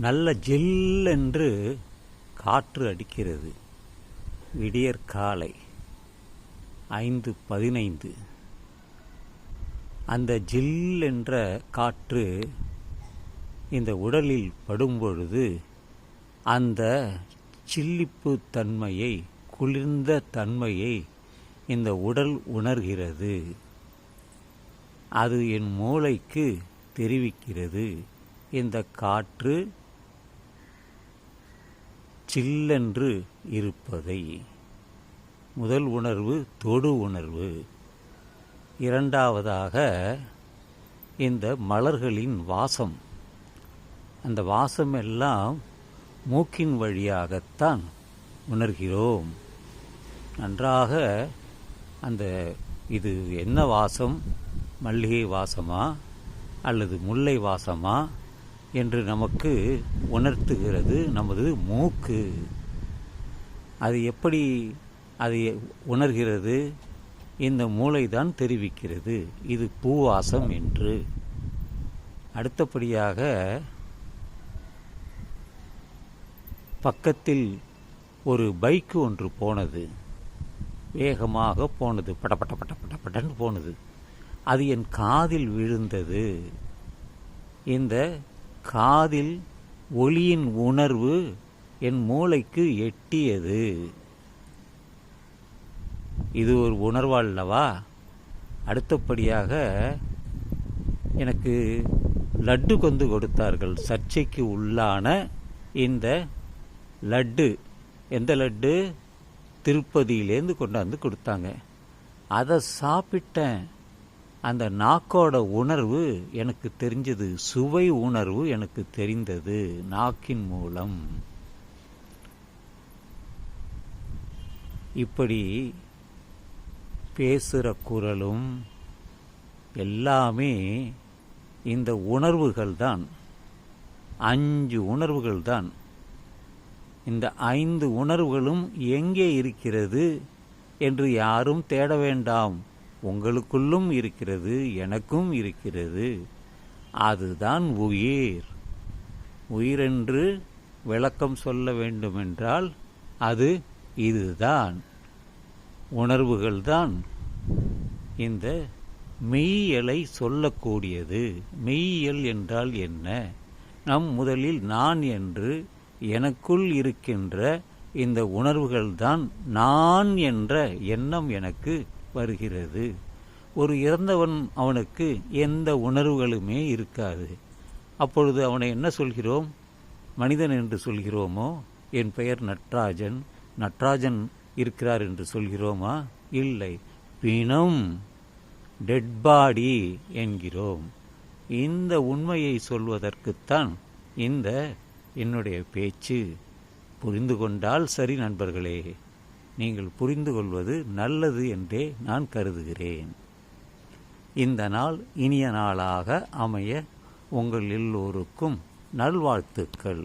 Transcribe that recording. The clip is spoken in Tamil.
நல்ல ஜில்லென்று காற்று அடிக்கிறது. விடியற் காலை ஐந்து பதினைந்து. அந்த ஜில் என்ற காற்று இந்த உடலில் படும்பொழுது அந்த சில்லிப்பு தன்மையை குளிர்ந்த தன்மையை இந்த உடல் உணர்கிறது. அது என் மூளைக்கு தெரிவிக்கிறது. இந்த காற்று சில்லென்று இருப்பதை. முதல் உணர்வு தொடு உணர்வு. இரண்டாவதாக இந்த மலர்களின் வாசம். அந்த வாசம் எல்லாம் மூக்கின் வழியாகத்தான் உணர்கிறோம். நன்றாக அந்த இது என்ன வாசம்? மல்லிகை வாசமா? அல்லது முல்லை வாசமா? என்று நமக்கு உணர்த்துகிறது நமது மூக்கு. அது எப்படி அதை உணர்கிறது? இந்த மூளைதான் தெரிவிக்கிறது. இது பூவாசம் என்று. அடுத்தபடியாக பக்கத்தில் ஒரு பைக்கு ஒன்று போனது. வேகமாக போனது. படபட்ட பட்ட பட்ட பட்டன்னு போனது. அது என் காதில் விழுந்தது. இந்த காதில் ஒளியின் உணர்வு என் மூளைக்கு எட்டியது. இது ஒரு உணர்வல்லவா அடுத்தபடியாக எனக்கு லட்டு கொண்டு கொடுத்தார்கள். சர்ச்சைக்கு உள்ளான இந்த லட்டு எந்த லட்டு? திருப்பதியிலேருந்து கொண்டாந்து கொடுத்தாங்க. அதை சாப்பிட்டேன். அந்த நாக்கோட உணர்வு எனக்கு தெரிஞ்சது சுவை உணர்வு எனக்கு தெரிந்தது நாக்கின் மூலம். இப்படி பேசுகிற குரலும் எல்லாமே இந்த உணர்வுகள் தான். அஞ்சு உணர்வுகள் தான். இந்த ஐந்து உணர்வுகளும் எங்கே இருக்கிறது என்று யாரும் தேட வேண்டாம். உங்களுக்குள்ளும் இருக்கிறது எனக்கும் இருக்கிறது. அதுதான் உயிர். உயிரென்று விளக்கம் சொல்ல வேண்டுமென்றால் அது இதுதான். உணர்வுகள்தான். இந்த மெய்யலை சொல்லக்கூடியது. மெய்யல் என்றால் என்ன? நம் முதலில் நான் என்று எனக்குள் இருக்கின்ற இந்த உணர்வுகள்தான் நான் என்ற எண்ணம் எனக்கு வருகிறது. ஒரு இறந்தவன் அவனுக்கு எந்த உணர்வுகளுமே இருக்காது. அப்பொழுது அவனை என்ன சொல்கிறோம்? மனிதன் என்று சொல்கிறோமோ? என் பெயர் நட்ராஜன். நட்ராஜன் இருக்கிறார் என்று சொல்கிறோமா? இல்லை. பிணம் டெட் பாடி என்கிறோம். இந்த உண்மையை சொல்வதற்குத்தான் இந்த என்னுடைய பேச்சு. புரிந்து கொண்டால் சரி நண்பர்களே. நீங்கள் புரிந்து கொள்வது நல்லது என்றே நான் கருதுகிறேன். இந்த நாள் இனிய நாளாக அமைய உங்கள் எல்லோருக்கும் நல்வாழ்த்துக்கள்.